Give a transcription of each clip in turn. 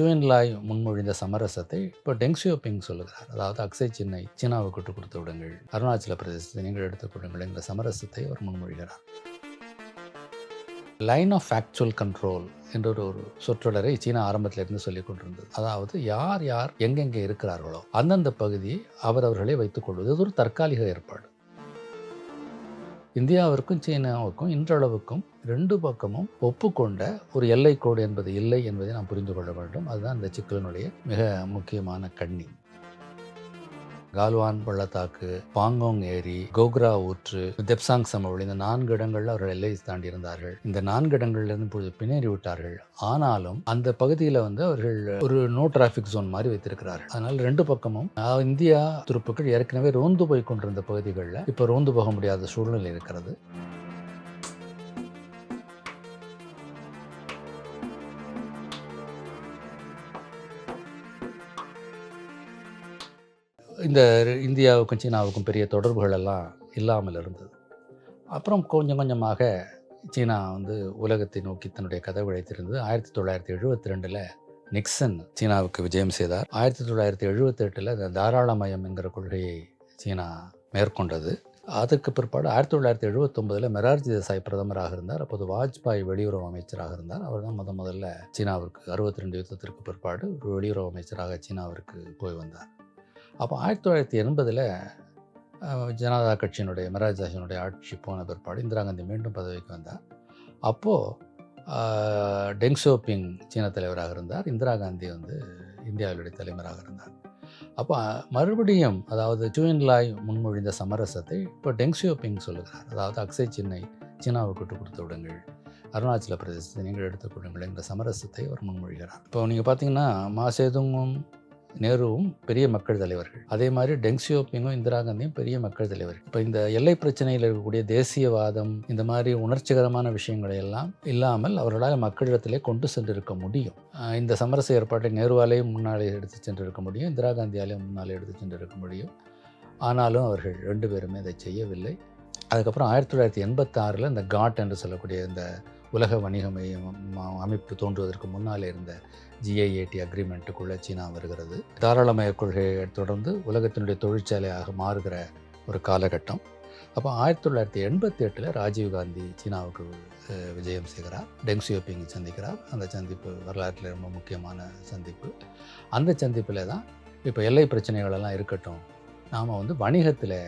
சுவன்லாய் முன்மொழிந்த சமரசத்தை இப்போ டெங்ஸியோபிங் சொல்லுகிறார். அதாவது அக்ஸை சின்னை சீனாவுக்கு விட்டு கொடுத்து விடுங்கள். அருணாச்சல பிரதேசத்தை நீங்கள் எடுத்துக் கொள்ளுங்கள் என்ற சமரசத்தை அவர் முன்மொழிகிறார். லைன் ஆஃப் ஆக்சுவல் கண்ட்ரோல் என்ற ஒரு சொற்றொடரை சீனா ஆரம்பத்தில் இருந்து சொல்லிக் கொண்டிருந்தது. அதாவது யார் யார் எங்கெங்கே இருக்கிறார்களோ அந்தந்த பகுதியை அவரவர்களே வைத்துக் கொள்வது. இது ஒரு தற்காலிக ஏற்பாடு. இந்தியாவிற்கும் சீனாவுக்கும் இன்றளவுக்கும் ரெண்டு பக்கமும் ஒப்புக்கொண்ட ஒரு எல்லை கோடு என்பது இல்லை என்பதை நாம் புரிந்து கொள்ள வேண்டும். அதுதான் இந்த சிக்கலினுடைய மிக முக்கியமான கண்ணி. கால்வான் பள்ளத்தாக்கு பாங்கோங் ஏரி கோக்ரா ஊற்று தெப்சாங் சமவெளி இந்த நான்கு இடங்கள்ல அவர்கள் எல்லை தாண்டி இருந்தார்கள். இந்த நான்கு இடங்கள்ல இருந்து இப்பொழுது பின்னேறி விட்டார்கள். ஆனாலும் அந்த பகுதியில் வந்து அவர்கள் ஒரு நோ டிராஃபிக் ஜோன் மாதிரி வைத்திருக்கிறார்கள். அதனால் ரெண்டு பக்கமும் இந்தியா துருப்புக்கள் ஏற்கனவே ரோந்து போய் கொண்டிருந்த பகுதிகளில் இப்போ ரோந்து போக முடியாத சூழ்நிலை இருக்கிறது. இந்த இந்தியாவுக்கும் சீனாவுக்கும் பெரிய தொடர்புகள் எல்லாம் இல்லாமல் இருந்தது. அப்புறம் கொஞ்சம் கொஞ்சமாக சீனா வந்து உலகத்தை நோக்கி தன்னுடைய கதவு அழைத்திருந்தது ஆயிரத்தி தொள்ளாயிரத்தி எழுபத்தி ரெண்டில் நிக்சன் சீனாவுக்கு விஜயம் செய்தார். ஆயிரத்தி தொள்ளாயிரத்தி எழுபத்தெட்டில் இந்த தாராளமயம் என்கிற கொள்கையை சீனா மேற்கொண்டது. அதுக்கு பிற்பாடு ஆயிரத்தி தொள்ளாயிரத்தி எழுபத்தொம்பதில் மெரார்ஜி தேசாய் பிரதமராக இருந்தார். அப்போது வாஜ்பாய் வெளியுறவு அமைச்சராக இருந்தார். அவர் தான் முத முதல்ல சீனாவிற்கு அறுபத்தி ரெண்டு யுத்தத்திற்கு பிற்பாடு வெளியுறவு அமைச்சராக சீனாவிற்கு போய் வந்தார். அப்போ ஆயிரத்தி தொள்ளாயிரத்தி எண்பதில் ஜனதா கட்சியினுடைய மெராஜ் ஆட்சி போன பிற்பாடு இந்திரா காந்தி மீண்டும் பதவிக்கு வந்தார். அப்போது டெங்ஸோபிங் சீன தலைவராக இருந்தார். இந்திரா காந்தி வந்து இந்தியாவிலுடைய தலைவராக இருந்தார். அப்போ மறுபடியும் அதாவது சுவன்லாய் முன்மொழிந்த சமரசத்தை இப்போ டெங்ஸியோபிங் சொல்லுகிறார். அதாவது அக்ஸை சின்னை சீனாவுக்கு விட்டு கொடுத்து விடுங்கள். அருணாச்சல பிரதேசத்தை நீங்கள் எடுத்துக்கொள்ளுங்கள் என்ற சமரசத்தை அவர் முன்மொழிகிறார். இப்போ நீங்கள் பார்த்தீங்கன்னா மாசேதுங்கும் நேருவும் பெரிய மக்கள் தலைவர்கள். அதே மாதிரி டெங் சியோபிங்கும் இந்திரா காந்தியும் பெரிய மக்கள் தலைவர்கள். இப்போ இந்த எல்லை பிரச்சனையில் இருக்கக்கூடிய தேசியவாதம் இந்த மாதிரி உணர்ச்சிகரமான விஷயங்களை எல்லாம் இல்லாமல் அவர்களால் மக்களிடத்திலே கொண்டு சென்றிருக்க முடியும். இந்த சமரச ஏற்பாட்டை நேருவாலேயும் முன்னாலே எடுத்து சென்றிருக்க முடியும் இந்திரா காந்தியாலேயும் முன்னாலே எடுத்து சென்றிருக்க முடியும். ஆனாலும் அவர்கள் ரெண்டு பேருமே அதை செய்யவில்லை. அதுக்கப்புறம் ஆயிரத்தி தொள்ளாயிரத்தி எண்பத்தாறில் இந்த காட் என்று சொல்லக்கூடிய இந்த உலக வணிக மையம் அமைப்பு தோன்றுவதற்கு முன்னாலே இருந்த ஜிஐஏடி அக்ரிமெண்ட்டுக்குள்ளே சீனா வருகிறது. தாராளமய கொள்கையை தொடர்ந்து உலகத்தினுடைய தொழிற்சாலையாக மாறுகிற ஒரு காலகட்டம். அப்போ ஆயிரத்தி தொள்ளாயிரத்தி எண்பத்தி எட்டில் ராஜீவ்காந்தி சீனாவுக்கு விஜயம் செய்கிறார். டெங் சியோபிங்கை சந்திக்கிறார். அந்த சந்திப்பு வரலாற்றில் ரொம்ப முக்கியமான சந்திப்பு. அந்த சந்திப்பில் தான் இப்போ எல்லை பிரச்சனைகளெல்லாம் இருக்கட்டும். நாம் வந்து வணிகத்தில்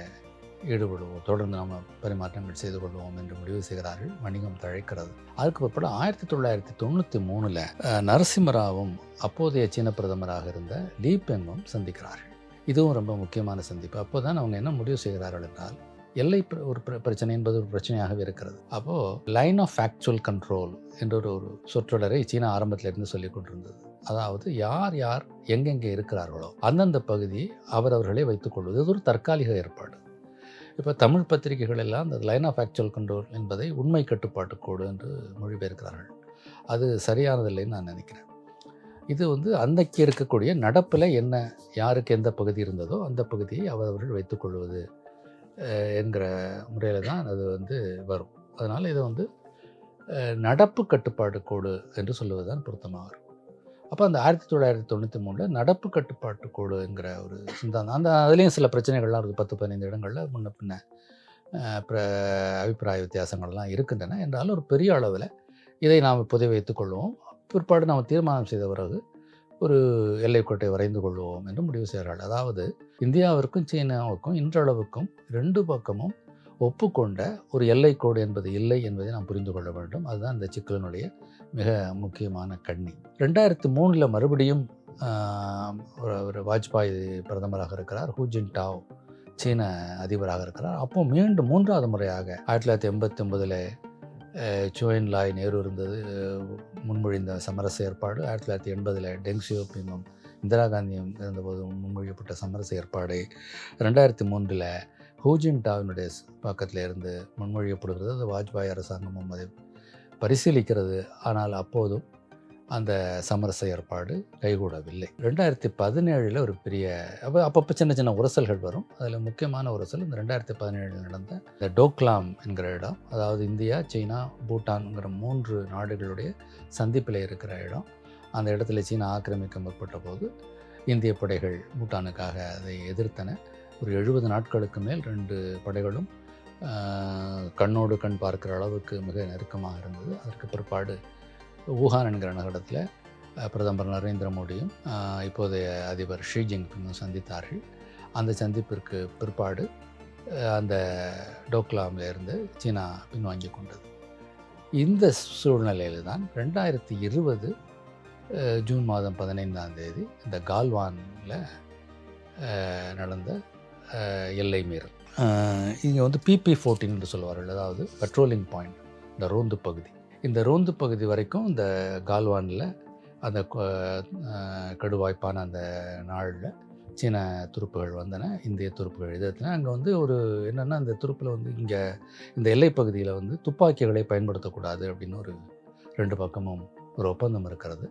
ஈடுபடுவோம். தொடர்ந்து நாம் பரிமாற்றங்கள் செய்து கொள்வோம் என்று முடிவு செய்கிறார்கள். வணிகம் தழைக்கிறது. அதுக்கு பிற்பட ஆயிரத்தி தொள்ளாயிரத்தி தொண்ணூற்றி மூணில் நரசிம்மராவும் அப்போதைய சீன பிரதமராக இருந்த லீ பெங்கும் சந்திக்கிறார்கள். இதுவும் ரொம்ப முக்கியமான சந்திப்பு. அப்போ தான் அவங்க என்ன முடிவு செய்கிறார்கள் என்றால் எல்லை பிர- ஒரு பிர- பிரச்சனை என்பது ஒரு பிரச்சனையாகவே இருக்கிறது. அப்போது லைன் ஆஃப் ஆக்சுவல் கண்ட்ரோல் என்ற ஒரு ஒரு சொற்றொடரை சீனா ஆரம்பத்தில் இருந்து சொல்லிக் கொண்டிருந்தது. அதாவது யார் யார் எங்கெங்கே இருக்கிறார்களோ அந்தந்த பகுதியை அவரவர்களே வைத்துக் கொள்வது. இது ஒரு தற்காலிக ஏற்பாடு. இப்போ தமிழ் பத்திரிகைகள் எல்லாம் அந்த லைன் ஆஃப் ஆக்சுவல் கண்ட்ரோல் என்பதை உண்மை கட்டுப்பாட்டு கோடு என்று மொழிபெயர்க்கிறார்கள். அது சரியானதில்லைன்னு நான் நினைக்கிறேன். இது வந்து அன்னைக்கு இருக்கக்கூடிய நடப்பில் என்ன யாருக்கு எந்த பகுதி இருந்ததோ அந்த பகுதியை அவரவர்கள் வைத்துக்கொள்வது என்கிற முறையில் தான் அது வந்து வரும். அதனால் இது வந்து நடப்பு கட்டுப்பாடு கோடு என்று சொல்லுவது தான் பொருத்தமாக இருக்கும் அப்போ அந்த ஆயிரத்தி தொள்ளாயிரத்தி தொண்ணூற்றி மூணில் நடப்பு கட்டுப்பாட்டு குழுங்கிற ஒரு சிந்தாந்தம் அந்த அதுலேயும் சில பிரச்சனைகள்லாம் இருக்குது பத்து பதினைந்து இடங்களில் முன்ன பின்ன பிர- அபிப்பிராய வித்தியாசங்கள்லாம் இருக்கின்றன. என்றாலும் ஒரு பெரிய அளவில் இதை நாம் இப்போதே வைத்துக்கொள்வோம் பிற்பாடு நாம் தீர்மானம் செய்த பிறகு ஒரு எல்லைக்கோட்டை வரைந்து கொள்வோம் என்று முடிவு செய்கிறார்கள் அதாவது இந்தியாவிற்கும் சீனாவுக்கும் இன்றளவுக்கும் ரெண்டு பக்கமும் ஒப்புக்கொண்ட ஒரு எல்லைக்கோடு என்பது இல்லை என்பதை நாம் புரிந்து கொள்ள வேண்டும். அதுதான் இந்த சிக்கலினுடைய மிக முக்கியமான கண்ணி. ரெண்டாயிரத்தி மூணில் மறுபடியும் ஒரு ஒரு வாஜ்பாய் பிரதமராக இருக்கிறார். ஹூஜின் டாவ் சீன அதிபராக இருக்கிறார். அப்போ மீண்டும் மூன்றாவது முறையாக ஆயிரத்தி தொள்ளாயிரத்தி எண்பத்தி ஒன்பதில் சுவன் லாய் நேரு இருந்தது. முன்மொழிந்த சமரச ஏற்பாடு. ஆயிரத்தி தொள்ளாயிரத்தி எண்பதில் டெங் சியோபிங்கும் இந்திரா காந்தியும் இருந்தபோது முன்மொழியப்பட்ட சமரச ஏற்பாடு. ரெண்டாயிரத்தி மூன்றில் ஹூஜின் டாவினுடைய பக்கத்தில் இருந்து முன்மொழியப்படுகிறது. அது வாஜ்பாய் அரசாங்கமும் அதை பரிசீலிக்கிறது. ஆனால் அப்போதும் அந்த சமரச ஏற்பாடு கைகூடவில்லை. ரெண்டாயிரத்தி பதினேழில் ஒரு பெரிய அப்போ அப்பப்போ சின்ன சின்ன உரசல்கள் வரும். அதில் முக்கியமான உரசல் இந்த ரெண்டாயிரத்தி பதினேழில் நடந்த இந்த டோக்லாம் என்கிற இடம். அதாவது இந்தியா சீனா பூட்டான்ங்கிற மூன்று நாடுகளுடைய சந்திப்பில் இருக்கிற இடம். அந்த இடத்துல சீனா ஆக்கிரமிக்க முற்பட்ட போது இந்திய படைகள் பூட்டானுக்காக அதை எதிர்த்தன. ஒரு எழுபது நாட்களுக்கு மேல் ரெண்டு படைகளும் கண்ணோடு கண் பார்க்கிற அளவுக்கு மிக நெருக்கமாக இருந்தது. அதற்கு பிற்பாடு ஊகான் என்கிற நகரத்தில் பிரதமர் நரேந்திர மோடியும் இப்போதைய அதிபர் ஷி ஜின்பிங்கும் சந்தித்தார்கள். அந்த சந்திப்பிற்கு பிற்பாடு அந்த டோக்லாமில் இருந்து சீனா பின்வாங்கி கொண்டது. இந்த சூழ்நிலையில் தான் ரெண்டாயிரத்தி இருபது ஜூன் மாதம் பதினைந்தாம் தேதி இந்த கால்வானில் நடந்த எல்லை மீறல். இங்கே வந்து பிபி ஃபோர்டீன் என்று சொல்லுவார்கள். அதாவது பெட்ரோலிங் பாயிண்ட் இந்த ரோந்து பகுதி. இந்த ரோந்து பகுதி வரைக்கும் இந்த கால்வானில் அந்த கடுவாய்ப்பான அந்த நாளில் சீன துருப்புகள் வந்தன இந்திய துருப்புகள் எதிர்த்தன. அங்கே வந்து ஒரு என்னென்னா அந்த துருப்பில் வந்து இங்கே இந்த எல்லை பகுதியில் வந்து துப்பாக்கிகளை பயன்படுத்தக்கூடாது அப்படின்னு ஒரு ரெண்டு பக்கமும் ஒரு ஒப்பந்தம் இருக்கிறது.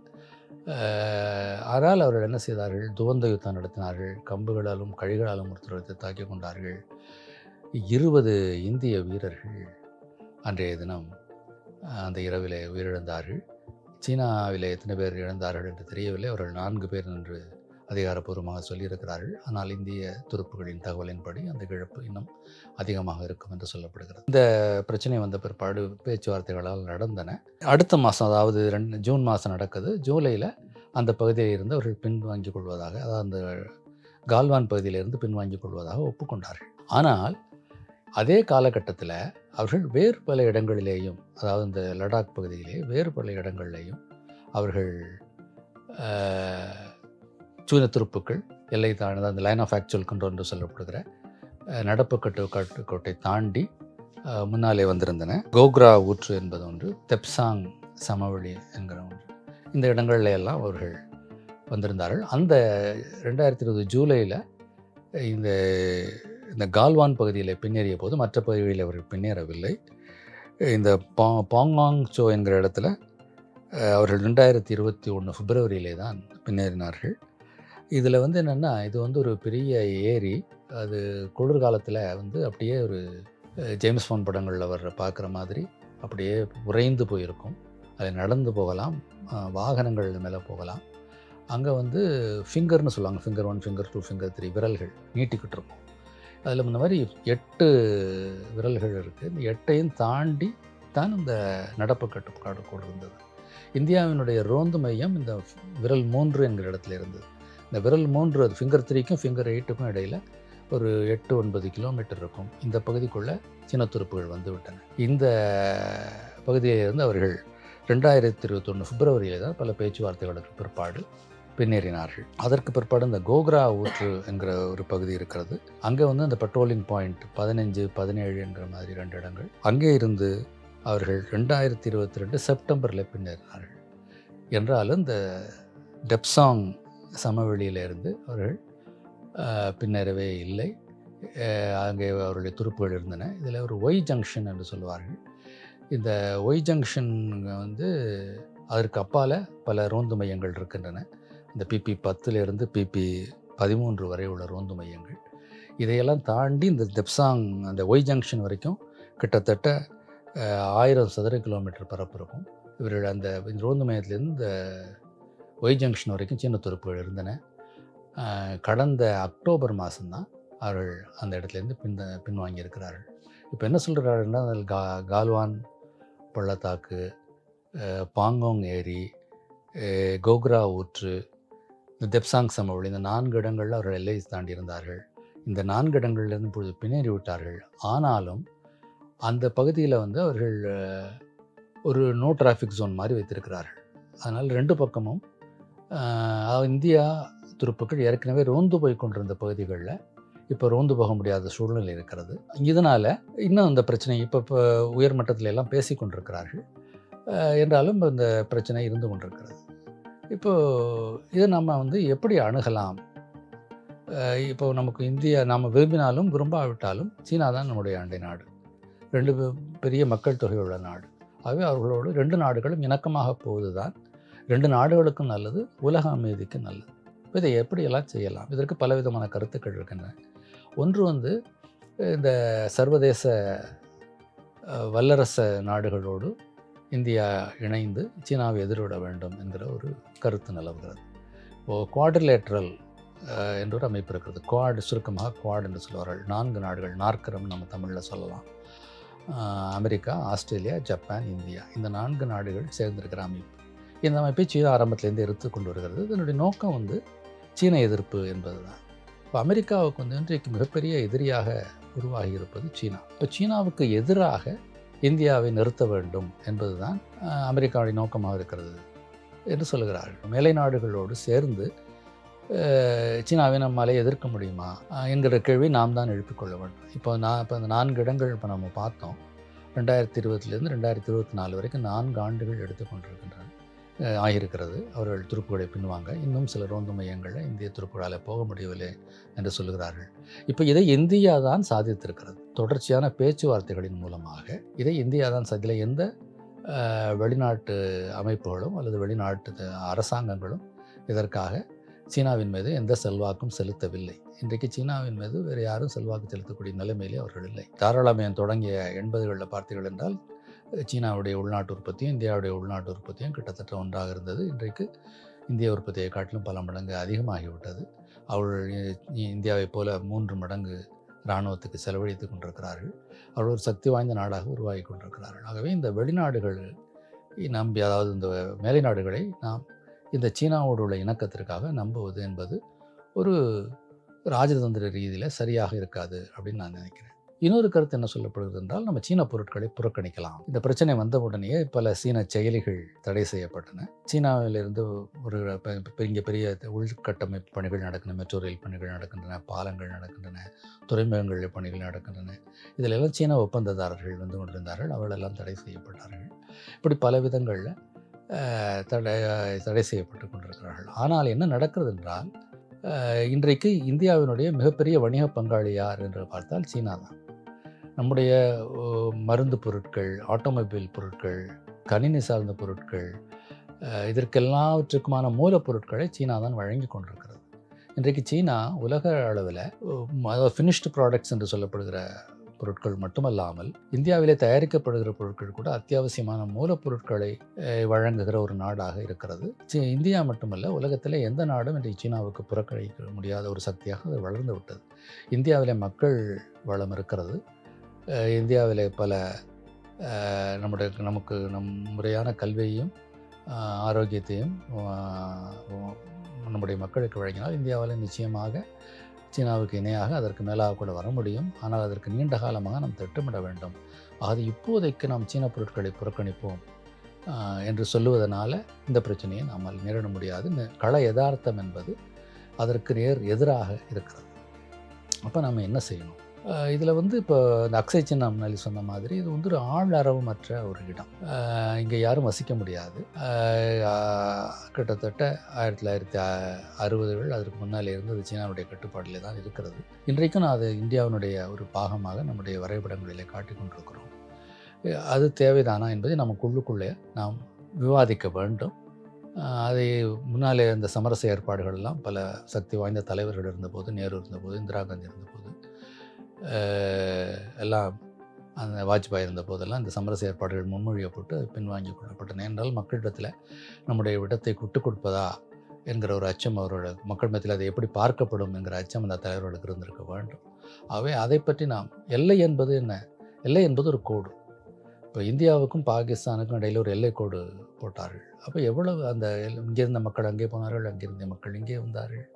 ஆனால் அவர்கள் என்ன செய்தார்கள்? துவந்த யுத்தம் நடத்தினார்கள். கம்புகளாலும் கழிகளாலும் ஒருத்தரத்தை தாக்கி கொண்டார்கள். இருபது இந்திய வீரர்கள் அன்றைய தினம் அந்த இரவிலே உயிரிழந்தார்கள். சீனாவிலே எத்தனை பேர் இழந்தார்கள் என்று தெரியவில்லை. அவர்கள் நான்கு பேர் என்று அதிகாரப்பூர்வமாக சொல்லியிருக்கிறார்கள். ஆனால் இந்திய துருப்புகளின் தகவலின்படி அந்த இழப்பு இன்னும் அதிகமாக இருக்கும் என்று சொல்லப்படுகிறது. இந்த பிரச்சனை வந்த பிற்பாடு பேச்சுவார்த்தைகளால் நடந்தன. அடுத்த மாதம் அதாவது ரெண்டு ஜூன் மாதம் நடக்குது. ஜூலையில் அந்த பகுதியில் இருந்து அவர்கள் பின்வாங்கிக் கொள்வதாக அதாவது அந்த கால்வான் பகுதியிலிருந்து பின்வாங்கிக் கொள்வதாக ஒப்புக்கொண்டார்கள். ஆனால் அதே காலகட்டத்தில் அவர்கள் வேறு பல இடங்களிலேயும் அதாவது இந்த லடாக் பகுதியிலே வேறு பல இடங்களிலேயும் அவர்கள் சூன துருப்புக்கள் எல்லை தாழ்ந்த அந்த லைன் ஆஃப் ஆக்சுவல் கண்ட்ரோல் என்று சொல்லப்படுகிற நடப்பு கட்டு கட்டுக்கோட்டை தாண்டி முன்னாலே வந்திருந்தன. கோக்ரா ஊற்று என்பது ஒன்று தெப்சாங் சமவெளி என்கிற ஒன்று. இந்த இடங்கள்ல எல்லாம் அவர்கள் வந்திருந்தார்கள். அந்த ரெண்டாயிரத்தி இருபது ஜூலையில் இந்த இந்த கால்வான் பகுதியில் பின்னேறிய போது மற்ற பகுதிகளில் அவர்கள் பின்னேறவில்லை. இந்த பா பாங்காங் சோ என்கிற இடத்துல அவர்கள் ரெண்டாயிரத்தி இருபத்தி ஒன்று பிப்ரவரியிலே தான் பின்னேறினார்கள். இதில் வந்து என்னென்னா இது வந்து ஒரு பெரிய ஏரி. அது குளிர்காலத்தில் வந்து அப்படியே ஒரு ஜேம்ஸ் பாண்ட் படங்களில் வர்ற பார்க்குற மாதிரி அப்படியே உறைந்து போயிருக்கும். அதில் நடந்து போகலாம். வாகனங்கள் மேலே போகலாம். அங்கே வந்து ஃபிங்கர்னு சொல்லுவாங்க. Finger one finger two finger three விரல்கள் நீட்டிக்கிட்டு இருக்கும். அதில் இந்த மாதிரி எட்டு விரல்கள் இருக்குது இந்த எட்டையும் தாண்டி தான் இந்த நடப்பு கட்டுப்பாடு கூட இருந்தது. இந்தியாவினுடைய ரோந்து மையம் இந்த விரல் மூன்று என்கிற இடத்துல இருந்தது. இந்த விரல் மூன்று அது ஃபிங்கர் த்ரீக்கும் ஃபிங்கர் எயிட்டுக்கும் இடையில் ஒரு எட்டு ஒன்பது கிலோமீட்டர் இருக்கும். இந்த பகுதிக்குள்ளே சீன துருப்புகள் வந்து விட்டன இந்த பகுதியிலிருந்து அவர்கள் ரெண்டாயிரத்தி இருபத்தொன்று பிப்ரவரியில் தான் பல பேச்சுவார்த்தைகளுக்கு பிற்பாடு பின்னேறினார்கள். அதற்கு பிற்பாடு இந்த கோக்ரா ஊற்று என்கிற ஒரு பகுதி இருக்கிறது. அங்கே வந்து அந்த பெட்ரோலிங் பாயிண்ட் பதினஞ்சு பதினேழு என்கிற மாதிரி ரெண்டு இடங்கள். அங்கே இருந்து அவர்கள் ரெண்டாயிரத்தி இருபத்தி ரெண்டு செப்டம்பரில் பின்னேறினார்கள். என்றாலும் இந்த டெப்சாங் சமவெளியிலிருந்து அவர்கள் பின்னரவே இல்லை. அங்கே அவருடைய துருப்புகள் இருந்தன. இதில் ஒரு ஒய் ஜங்ஷன் என்று சொல்லுவார்கள். இந்த ஒய் ஜங்ஷன் வந்து அதற்கு அப்பால் பல ரோந்து மையங்கள் இருக்கின்றன. இந்த பிபி பத்துலேருந்து பிபி பதிமூன்று வரை உள்ள ரோந்து மையங்கள். இதையெல்லாம் தாண்டி இந்த தெப்சாங் அந்த ஒய் ஜங்ஷன் வரைக்கும் கிட்டத்தட்ட ஆயிரம் சதுர கிலோமீட்டர் பரப்பு இருக்கும். இவர்கள் அந்த இந்த ரோந்து மையத்திலேருந்து இந்த ஒய் ஜங்ஷன் வரைக்கும் சின்ன துருப்புகள் இருந்தன. கடந்த அக்டோபர் மாதம்தான் அவர்கள் அந்த இடத்துலேருந்து பின் பின்வாங்கி இப்போ என்ன சொல்கிறாருன்னா அதில் கா கால்வான் பள்ளத்தாக்கு பாங்கோங் ஏரி கோக்ரா ஊற்று இந்த தெப்சாங் சமவெளி இந்த நான்கு இடங்களில் அவர்கள் எல்லை தாண்டி இருந்தார்கள். இந்த நான்கு இடங்கள்லேருந்து இப்பொழுது பின்னேறி விட்டார்கள். ஆனாலும் அந்த பகுதியில் வந்து அவர்கள் ஒரு நோ டிராஃபிக் ஜோன் மாதிரி வைத்திருக்கிறார்கள். அதனால் ரெண்டு பக்கமும் இந்தியா துருப்புக்கள் ஏற்கனவே ரோந்து போய் கொண்டிருந்த பகுதிகளில் இப்போ ரோந்து போக முடியாத சூழ்நிலை இருக்கிறது. இதனால் இன்னும் அந்த பிரச்சனை இப்போ இப்போ உயர்மட்டத்தில் எல்லாம் பேசி கொண்டிருக்கிறார்கள். என்றாலும் இந்த பிரச்சனை இருந்து கொண்டிருக்கிறது. இப்போது இதை நம்ம வந்து எப்படி அணுகலாம்? இப்போ நமக்கு இந்தியா நாம் விரும்பினாலும் விரும்பாவிட்டாலும் சீனா தான் நம்முடைய அண்டை நாடு. ரெண்டு பெரிய மக்கள் தொகை உள்ள நாடு. ஆகவே அவர்களோடு ரெண்டு நாடுகளும் இணக்கமாக போவது தான் ரெண்டு நாடுகளுக்கும் நல்லது உலக அமைதிக்கு நல்லது. இப்போ இதை எப்படியெல்லாம் செய்யலாம்? இதற்கு பலவிதமான கருத்துக்கள் இருக்கின்றன. ஒன்று வந்து இந்த சர்வதேச வல்லரச நாடுகளோடு இந்தியா இணைந்து சீனாவை எதிர்விட வேண்டும் என்கிற ஒரு கருத்து நிலவுகிறது. இப்போது குவாட்ரிலேட்ரல் என்ற ஒரு அமைப்பு இருக்கிறது. குவாட் சுருக்கமாக குவாட் என்று சொல்வார்கள். நான்கு நாடுகள் நாற்கரம் நம்ம தமிழில் சொல்லலாம். America Australia Japan India. இந்த நான்கு நாடுகள் சேர்ந்திருக்கிற அமைப்பு. இந்த அமைப்பை சீனா ஆரம்பத்திலேருந்து எடுத்து கொண்டு வருகிறது. இதனுடைய நோக்கம் வந்து சீன எதிர்ப்பு என்பது தான் இப்போ அமெரிக்காவுக்கு வந்து இன்றைக்கு மிகப்பெரிய எதிரியாக உருவாகி இருப்பது சீனா. இப்போ சீனாவுக்கு எதிராக இந்தியாவை நிறுத்த வேண்டும் என்பது தான் அமெரிக்காவுடைய நோக்கமாக இருக்கிறது என்று சொல்லுகிறார்கள். மேலை நாடுகளோடு சேர்ந்து சீனாவை நம்மாலே எதிர்க்க முடியுமா? என்கிற கேள்வி நாம் தான் எழுப்பிக்கொள்ள வேண்டும். இப்போ நான் இப்போ அந்த நான்கு இடங்கள் இப்போ நம்ம பார்த்தோம். ரெண்டாயிரத்தி இருபதுலேருந்து ரெண்டாயிரத்தி இருபத்தி நாலு வரைக்கும் நான்கு ஆண்டுகள் எடுத்துக்கொண்டிருக்கின்றன ஆகியிருக்கிறது. அவர்கள் துருப்புகளை பின்வாங்க இன்னும் சில ரோந்து மையங்களில் இந்திய துருப்புகளால் போக முடியவில்லை என்று சொல்லுகிறார்கள். இப்போ இதை இந்தியா தான் சாதித்திருக்கிறது. தொடர்ச்சியான பேச்சுவார்த்தைகளின் மூலமாக இதை இந்தியா தான் சாதிக்கல எந்த வெளிநாட்டு அமைப்புகளும் அல்லது வெளிநாட்டு அரசாங்கங்களும் இதற்காக சீனாவின் மீது எந்த செல்வாக்கும் செலுத்தவில்லை. இன்றைக்கு சீனாவின் மீது வேறு யாரும் செல்வாக்கு செலுத்தக்கூடிய நிலைமையிலே அவர்கள் இல்லை. தாராளமயம் தொடங்கிய எண்பதுகளில் பார்த்தீர்கள் என்றால் சீனாவுடைய உள்நாட்டு உற்பத்தியும் இந்தியாவுடைய உள்நாட்டு உற்பத்தியும் கிட்டத்தட்ட ஒன்றாக இருந்தது. இன்றைக்கு இந்திய உற்பத்தியை காட்டிலும் பல மடங்கு அதிகமாகிவிட்டது. அவர்கள் இந்தியாவைப் போல மூன்று மடங்கு இராணுவத்துக்கு செலவழித்து கொண்டிருக்கிறார்கள். அவர்கள் ஒரு சக்தி வாய்ந்த நாடாக உருவாகி கொண்டிருக்கிறார்கள். ஆகவே இந்த வெளிநாடுகள் நம்பி அதாவது இந்த மேலை நாடுகளை நாம் இந்த சீனாவோடு உள்ள இணக்கத்திற்காக நம்புவது என்பது ஒரு ராஜதந்திர ரீதியில் சரியாக இருக்காது அப்படின்னு நான் நினைக்கிறேன். இன்னொரு கருத்து என்ன சொல்லப்படுகிறது என்றால் நம்ம சீன பொருட்களை புறக்கணிக்கலாம். இந்த பிரச்சனை வந்த உடனே பல சீன செயலிகள் தடை செய்யப்பட்டன. சீனாவிலிருந்து ஒரு பெரிய இங்கே பெரிய உள்கட்டமைப்பு பணிகள் நடக்கின்றன மெட்ரோ ரயில் பணிகள் நடக்கின்றன பாலங்கள் நடக்கின்றன துறைமுகங்களில் பணிகள் நடக்கின்றன. இதில் எல்லாம் சீன ஒப்பந்ததாரர்கள் வந்து கொண்டிருந்தார்கள். அவர்களெல்லாம் தடை செய்யப்பட்டார்கள். இப்படி பல விதங்களில் தடை தடை செய்யப்பட்டு கொண்டிருக்கிறார்கள். ஆனால் என்ன நடக்கிறது என்றால் இன்றைக்கு இந்தியாவினுடைய மிகப்பெரிய வணிக பங்காளி யார் என்று பார்த்தால் சீனா தான். நம்முடைய மருந்து பொருட்கள் ஆட்டோமொபைல் பொருட்கள் கணினி சார்ந்த பொருட்கள் இதற்கெல்லாவற்றுக்குமான மூலப்பொருட்களை சீனா தான் வழங்கி கொண்டிருக்கிறது. இன்றைக்கு சீனா உலக அளவில் அதாவது ஃபினிஷ்டு ப்ராடக்ட்ஸ் என்று சொல்லப்படுகிற பொருட்கள் மட்டுமல்லாமல் இந்தியாவிலே தயாரிக்கப்படுகிற பொருட்கள் கூட அத்தியாவசியமான மூலப்பொருட்களை வழங்குகிற ஒரு நாடாக இருக்கிறது. இந்தியா மட்டுமல்ல உலகத்தில் எந்த நாடும் இன்றைக்கு சீனாவுக்கு புறக்கணிக்க முடியாத ஒரு சக்தியாக அது வளர்ந்து விட்டது. இந்தியாவிலே மக்கள் வளம் இருக்கிறது. இந்தியாவில் பல நம்முடைய நமக்கு நம் முறையான கல்வியையும் ஆரோக்கியத்தையும் நம்முடைய மக்களுக்கு வழங்கினால் இந்தியாவில் நிச்சயமாக சீனாவுக்கு இணையாக அதற்கு மேலாக கூட வர முடியும். ஆனால் அதற்கு நீண்ட காலமாக நாம் திட்டமிட வேண்டும். அது இப்போதைக்கு நாம் சீன பொருட்களை புறக்கணிப்போம் என்று சொல்லுவதனால இந்த பிரச்சனையை நம்மால் நேரிட முடியாது. கள யதார்த்தம் என்பது அதற்கு நேர் எதிராக இருக்கிறது. அப்போ நம்ம என்ன செய்யணும்? இதில் வந்து இப்போ இந்த அக்ஷய் சின்ன முன்னாடி சொன்ன மாதிரி இது வந்து ஒரு ஆள் ஒரு இடம். இங்கே யாரும் வசிக்க முடியாது. கிட்டத்தட்ட ஆயிரத்தி தொள்ளாயிரத்தி அறுபதுகள் அதற்கு முன்னாலே இருந்து அது சீனாவுடைய கட்டுப்பாட்டிலே தான் இருக்கிறது. இன்றைக்கும் நான் அது இந்தியாவினுடைய ஒரு பாகமாக நம்முடைய வரைபடங்களிலே காட்டி கொண்டிருக்கிறோம். அது தேவைதானா என்பதை நமக்குள்ளுக்குள்ளே நாம் விவாதிக்க வேண்டும். அதை முன்னாலே அந்த சமரச ஏற்பாடுகள் எல்லாம் பல சக்தி வாய்ந்த தலைவர்கள் இருந்தபோது நேரு இருந்தபோது இந்திரா காந்தி இருந்தபோது எல்லாம் அந்த வாஜ்பாய் இருந்த போதெல்லாம் இந்த சமரச ஏற்பாடுகள் முன்மொழியப்பட்டு பின்வாங்கி கொள்ளப்பட்டன. என்றால் மக்களிடத்தில் நம்முடைய விடத்தை விட்டுக் கொடுப்பதா என்கிற ஒரு அச்சம் அவரோட மக்கள் மத்தியில் அதை எப்படி பார்க்கப்படும் என்கிற அச்சம் அந்த தலைவர்களுக்கு இருந்திருக்க வேண்டும். ஆகவே அதை பற்றி நாம் எல்லை என்பது என்ன? எல்லை என்பது ஒரு கோடு. இப்போ இந்தியாவுக்கும் பாகிஸ்தானுக்கும் இடையில் ஒரு எல்லை கோடு போட்டார்கள். அப்போ எவ்வளவு அந்த எல்- மக்கள் அங்கே போனார்கள் அங்கிருந்த மக்கள் இங்கே வந்தார்கள்?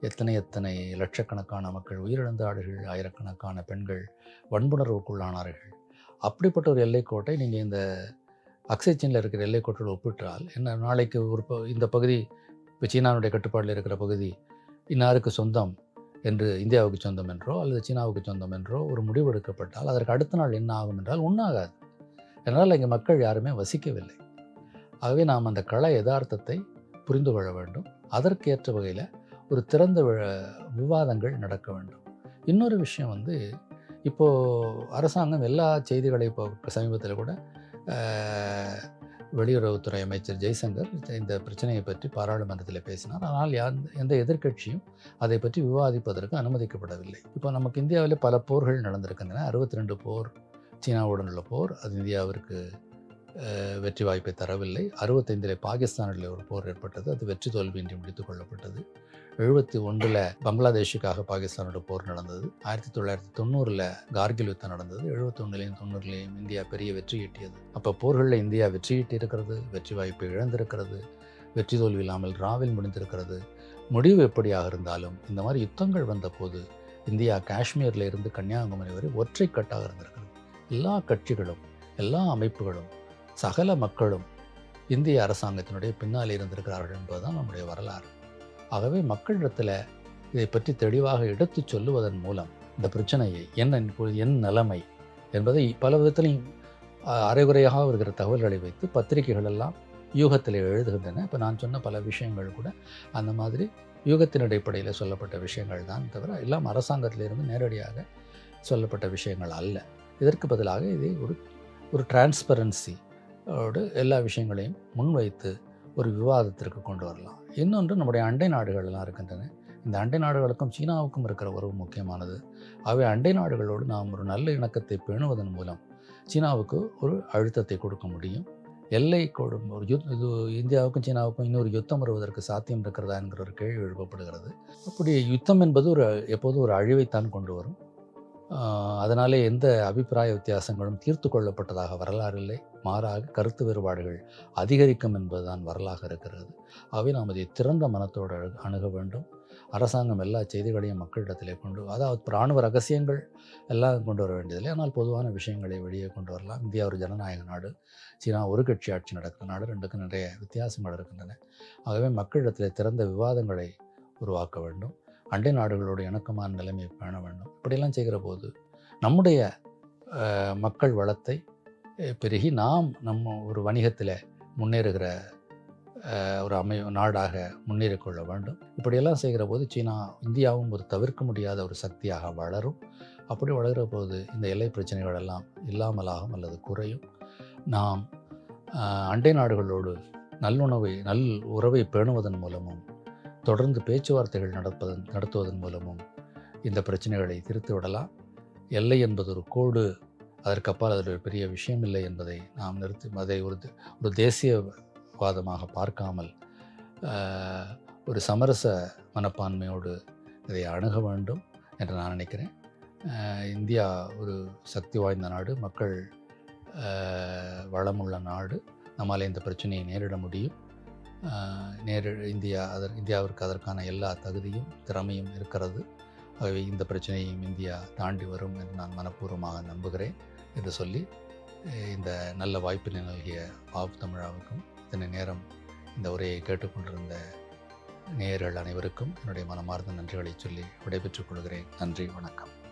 எத்தனை எத்தனை லட்சக்கணக்கான மக்கள் உயிரிழந்தார்கள் ஆயிரக்கணக்கான பெண்கள் வன்புணர்வுக்குள்ளானார்கள். அப்படிப்பட்ட ஒரு எல்லைக்கோட்டை நீங்கள் இந்த ஆக்சிஜனில் இருக்கிற எல்லைக்கோட்டோடு ஒப்பிட்டால் என்ன நாளைக்கு ஒரு ப- இந்த பகுதி இப்போ சீனாவுடைய கட்டுப்பாட்டில் இருக்கிற பகுதி இன்னாருக்கு சொந்தம் என்று இந்தியாவுக்கு சொந்தம் என்றோ அல்லது சீனாவுக்கு சொந்தம் என்றோ ஒரு முடிவு எடுக்கப்பட்டால் அதற்கு அடுத்த நாள் என்ன ஆகும் என்றால் ஒன்றாகாது என்றால் இங்கே மக்கள் யாருமே வசிக்கவில்லை. ஆகவே நாம் அந்த கள யதார்த்தத்தை புரிந்து கொள்ள வேண்டும். அதற்கேற்ற வகையில் ஒரு திறந்த விவாதங்கள் நடக்க வேண்டும். இன்னொரு விஷயம் வந்து இப்போது அரசாங்கம் எல்லா செய்திகளையும் இப்போ சமீபத்தில் கூட வெளியுறவுத்துறை அமைச்சர் ஜெய்சங்கர் இந்த பிரச்சனையை பற்றி பாராளுமன்றத்தில் பேசினார். ஆனால் எந்த எதிர்க்கட்சியும் அதை பற்றி விவாதிப்பதற்கு அனுமதிக்கப்படவில்லை. இப்போ நமக்கு இந்தியாவில் பல போர்கள் நடந்திருக்கின்றன. அறுபத்தி ரெண்டு போர் சீனாவுடன் உள்ள போர் அது இந்தியாவிற்கு வெற்றி வாய்ப்பை தரவில்லை. அறுபத்தைந்தில் பாகிஸ்தானில் ஒரு போர் ஏற்பட்டது. அது வெற்றி தோல்வியின்றி முடித்துக் கொள்ளப்பட்டது. எழுபத்தி ஒன்றில் பங்களாதேஷுக்காக பாகிஸ்தானோட போர் நடந்தது. ஆயிரத்தி தொள்ளாயிரத்தி தொண்ணூறில் கார்கில் யுத்தம் நடந்தது. எழுபத்தொன்னுலையும் தொண்ணூறுலையும் இந்தியா பெரிய வெற்றி ஈட்டியது. அப்போ போர்களில் இந்தியா வெற்றி இருக்கிறது வெற்றி வாய்ப்பை இழந்திருக்கிறது வெற்றி தோல்வி இல்லாமல் ராவில் முடிந்திருக்கிறது. முடிவு எப்படியாக இருந்தாலும் இந்த மாதிரி யுத்தங்கள் வந்தபோது இந்தியா காஷ்மீரில் இருந்து கன்னியாகுமரி வரை ஒற்றை கட்டாக இருந்திருக்கிறது. எல்லா கட்சிகளும் எல்லா அமைப்புகளும் சகல மக்களும் இந்திய அரசாங்கத்தினுடைய பின்னால் இருந்திருக்கிறார்கள் என்பதுதான் நம்முடைய வரலாறு. ஆகவே மக்களிடத்தில் இதை பற்றி தெளிவாக எடுத்துச் சொல்லுவதன் மூலம் இந்த பிரச்சனையை என்ன என் நிலைமை என்பதை பல விதத்திலையும் அரைகுறையாக வருகிற தகவல்களை வைத்து பத்திரிகைகள் எல்லாம் யூகத்தில் எழுதுகின்றன. இப்போ நான் சொன்ன பல விஷயங்கள் கூட அந்த மாதிரி யூகத்தின் அடிப்படையில் சொல்லப்பட்ட விஷயங்கள் தான் தவிர எல்லாம் அரசாங்கத்திலிருந்து நேரடியாக சொல்லப்பட்ட விஷயங்கள் அல்ல. இதற்கு பதிலாக இதை ஒரு ஒரு டிரான்ஸ்பரன்சி எல்லா விஷயங்களையும் முன்வைத்து ஒரு விவாதத்திற்கு கொண்டு வரலாம். இன்னொன்று நம்முடைய அண்டை நாடுகளெல்லாம் இருக்கின்றன. இந்த அண்டை நாடுகளுக்கும் சீனாவுக்கும் இருக்கிற உறவு முக்கியமானது. அவை அண்டை நாடுகளோடு நாம் ஒரு நல்ல இணக்கத்தை பேணுவதன் மூலம் சீனாவுக்கு ஒரு அழுத்தத்தை கொடுக்க முடியும். எல்லை கொடும் ஒரு யுத் இது இந்தியாவுக்கும் சீனாவுக்கும் இன்னொரு யுத்தம் வருவதற்கு சாத்தியம் இருக்கிறதா என்கிற ஒரு கேள்வி எழுப்பப்படுகிறது. அப்படி யுத்தம் என்பது ஒரு எப்போதும் ஒரு அழிவைத்தான் கொண்டு வரும். அதனாலே எந்த அபிப்பிராய வித்தியாசங்களும் தீர்த்து கொள்ளப்பட்டதாக வரலாறு இல்லை. மாறாக கருத்து வேறுபாடுகள் அதிகரிக்கும் என்பதுதான் வரலாக இருக்கிறது. ஆகவே நாம் இதை திறந்த மனத்தோடு அணுக வேண்டும். அரசாங்கம் எல்லா செய்திகளையும் மக்களிடத்திலே கொண்டு அதாவது இராணுவ ரகசியங்கள் எல்லாம் கொண்டு வர வேண்டியதில்லை. ஆனால் பொதுவான விஷயங்களை வெளியே கொண்டு வரலாம். இந்தியா ஒரு ஜனநாயக நாடு. சீனா ஒரு கட்சி ஆட்சி நடக்கிற நாடு. ரெண்டுக்கும் நிறைய வித்தியாசங்கள் இருக்கின்றன. ஆகவே மக்களிடத்தில் திறந்த விவாதங்களை உருவாக்க வேண்டும். அண்டை நாடுகளோடு இணக்கமான நிலைமையை பேண வேண்டும். இப்படியெல்லாம் செய்கிற போது நம்முடைய மக்கள் வளத்தை பெருகி நாம் நம்ம ஒரு வணிகத்தில் முன்னேறுகிற ஒரு அமை நாடாக முன்னேறிக்கொள்ள வேண்டும். இப்படியெல்லாம் செய்கிற போது சீனா இந்தியாவும் ஒரு தவிர்க்க முடியாத ஒரு சக்தியாக வளரும். அப்படி வளர்கிற போது இந்த எல்லை பிரச்சனைகள் எல்லாம் இல்லாமலாகும் அல்லது குறையும். நாம் அண்டை நாடுகளோடு நல்லுணவை நல் உறவை பேணுவதன் மூலமும் தொடர்ந்து பேச்சுவார்த்தைகள் நடப்பதன் நடத்துவதன் மூலமும் இந்த பிரச்சனைகளை திருத்து விடலாம் எல்லை என்பது ஒரு கோடு அதற்கப்பால் அதில் ஒரு பெரிய விஷயம் இல்லை என்பதை நாம் நிறுத்தி அதை ஒரு ஒரு தேசியவாதமாக பார்க்காமல் ஒரு சமரச மனப்பான்மையோடு இதை அணுக வேண்டும் என்று நான் நினைக்கிறேன். இந்தியா ஒரு சக்தி வாய்ந்த நாடு மக்கள் வளமுள்ள நாடு நம்மால் இந்த பிரச்சனையை நேரிட முடியும். ஆஹ் நேரு இந்தியா அதர் இந்தியாவிற்கு அதற்கான எல்லா தகுதியும் திறமையும் இருக்கிறது. ஆகவே இந்த பிரச்சனையும் இந்தியா தாண்டி வரும் என்று நான் மனப்பூர்வமாக நம்புகிறேன். என்று சொல்லி இந்த நல்ல வாய்ப்பினை நல்கிய பாப் தமிழாவுக்கும் இத்தனை நேரம் இந்த உரையை கேட்டுக்கொண்டிருந்த நேயர்கள் அனைவருக்கும் என்னுடைய மனமார்ந்த நன்றிகளை சொல்லி விடைபெற்றுக் கொள்கிறேன். நன்றி வணக்கம்.